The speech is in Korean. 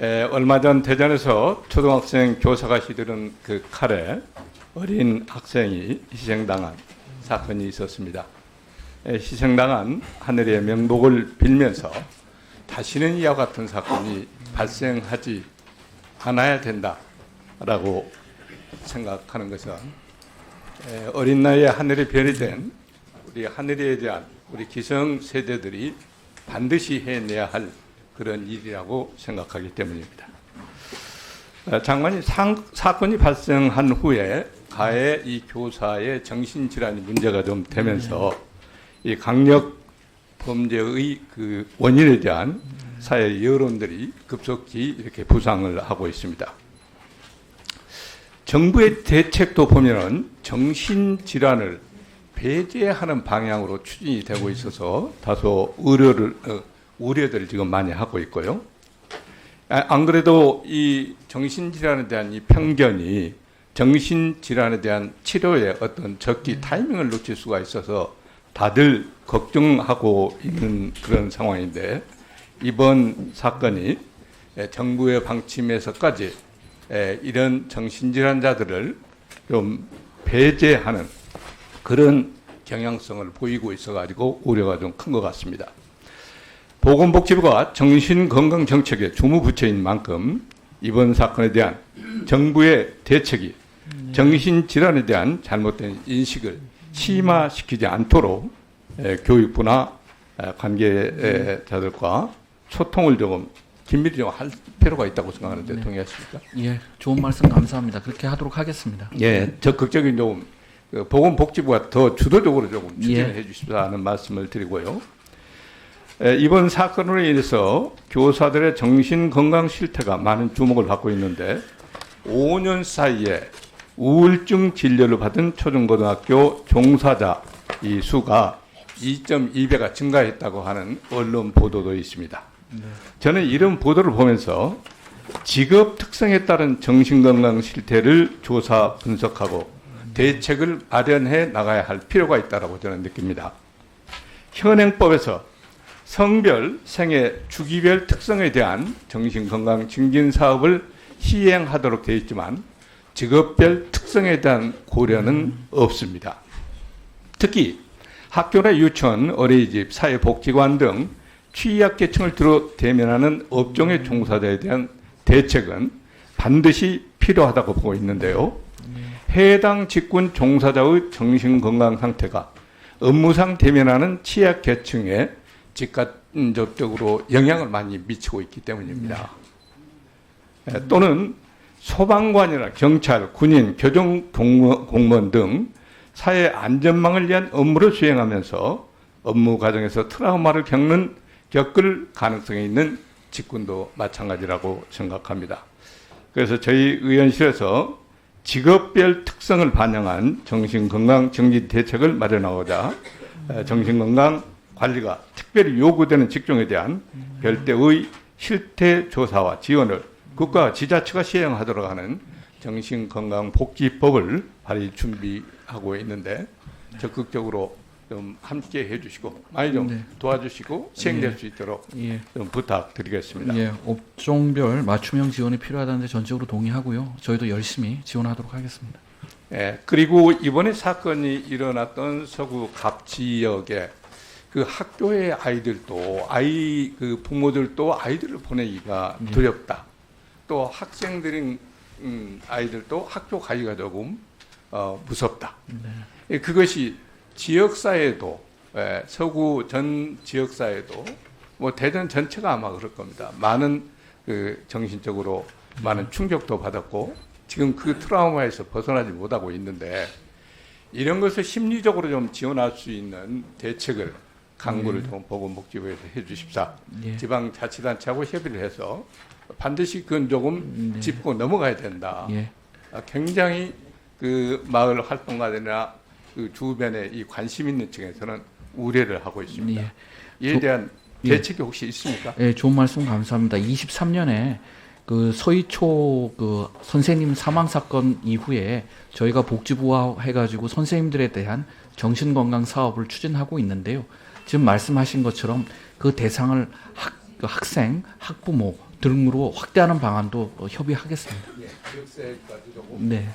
에, 얼마 전 대전에서 초등학생 교사가 휘두른 그 칼에 어린 학생이 희생당한 사건이 있었습니다. 에, 희생당한 하늘의 명복을 빌면서 다시는 이와 같은 사건이 발생하지 않아야 된다라고 생각하는 것은 에, 어린 나이에 하늘의 별이 된 우리 하늘에 대한 우리 기성 세대들이 반드시 해내야 할 그런 일이라고 생각하기 때문입니다. 어, 장관이 상, 사건이 발생한 후에 가해 이 교사의 정신질환이 문제가 좀 되면서 이 강력 범죄의 그 원인에 대한 사회 여론들이 급속히 이렇게 부상을 하고 있습니다. 정부의 대책도 보면은 정신질환을 배제하는 방향으로 추진이 되고 있어서 다소 우려를 어, 우려들을 지금 많이 하고 있고요. 아, 안 그래도 이 정신질환에 대한 이 편견이 정신질환에 대한 치료의 어떤 적기 타이밍을 놓칠 수가 있어서 다들 걱정하고 있는 그런 상황인데 이번 사건이 에, 정부의 방침에서까지 에, 이런 정신질환자들을 좀 배제하는 그런 경향성을 보이고 있어가지고 우려가 좀 큰 것 같습니다. 보건복지부가 정신건강정책의 주무부처인 만큼 이번 사건에 대한 정부의 대책이 정신질환에 대한 잘못된 인식을 심화시키지 않도록 에, 교육부나 에, 관계자들과 소통을 조금 긴밀히 좀 할 필요가 있다고 생각하는데 네. 동의하십니까? 예, 좋은 말씀 감사합니다. 그렇게 하도록 하겠습니다. 예, 적극적인 좀 그, 보건복지부가 더 주도적으로 조금 예. 추진해 주십사는 말씀을 드리고요. 에, 이번 사건으로 인해서 교사들의 정신 건강 실태가 많은 주목을 받고 있는데 5년 사이에 우울증 진료를 받은 초중고등학교 종사자 이 수가 2.2배가 증가했다고 하는 언론 보도도 있습니다. 저는 이런 보도를 보면서 직업 특성에 따른 정신건강 실태를 조사 분석하고 대책을 마련해 나가야 할 필요가 있다고 저는 느낍니다. 현행법에서 성별, 생애, 주기별 특성에 대한 정신건강 증진 사업을 시행하도록 되어 있지만 직업별 특성에 대한 고려는 없습니다. 특히 학교나 유치원, 어린이집, 사회복지관 등 취약계층을 두루 대면하는 업종의 종사자에 대한 대책은 반드시 필요하다고 보고 있는데요. 해당 직군 종사자의 정신건강 상태가 업무상 대면하는 취약계층에 직간접적으로 영향을 많이 미치고 있기 때문입니다. 에, 또는 소방관이나 경찰, 군인, 교정 공무- 공무원 등 사회 안전망을 위한 업무를 수행하면서 업무 과정에서 트라우마를 겪는 겪을 가능성이 있는 직군도 마찬가지라고 생각합니다. 그래서 저희 의원실에서 직업별 특성을 반영한 정신건강 정진 대책을 마련하고자 에, 정신건강 관리가 특별히 요구되는 직종에 대한 별도의 실태 조사와 지원을 국가 지자체가 시행하도록 하는 정신건강복지법을 발의 준비하고 있는데 적극적으로 좀 함께 해주시고 많이 좀 네. 도와주시고 시행될 수 있도록 예, 좀 부탁드리겠습니다. 예, 업종별 맞춤형 지원이 필요하다는데 전적으로 동의하고요. 저희도 열심히 지원하도록 하겠습니다. 예, 그리고 이번에 사건이 일어났던 서구 갑 지역에 그 학교의 아이들도 아이 그 부모들도 아이들을 보내기가 예. 두렵다. 또 학생들인 음, 아이들도 학교 가기가 조금 어, 무섭다. 네. 예, 그것이 지역사회도 예, 서구 전 지역사회도 뭐 대전 전체가 아마 그럴 겁니다. 많은 그 정신적으로 많은 충격도 받았고 지금 그 트라우마에서 벗어나지 못하고 있는데 이런 것을 심리적으로 좀 지원할 수 있는 대책을 강구를 좀 보건 복지부에서 해주십사. 예. 지방자치단체하고 협의를 해서 반드시 그건 조금 네. 짚고 넘어가야 된다. 예, 아, 굉장히 그 마을 활동가들이나 그 주변에 이 관심 있는 층에서는 우려를 하고 있습니다. 예. 이에 조- 대한 예. 대책이 혹시 있습니까? 예, 좋은 말씀 감사합니다. 23년에 그 서희초 그 선생님 사망 사건 이후에 저희가 복지부와 해가지고 선생님들에 대한 정신 건강 사업을 추진하고 있는데요. 지금 말씀하신 것처럼 그 대상을 학, 그 학생, 학부모 등으로 확대하는 방안도 어, 협의하겠습니다. 예, 네.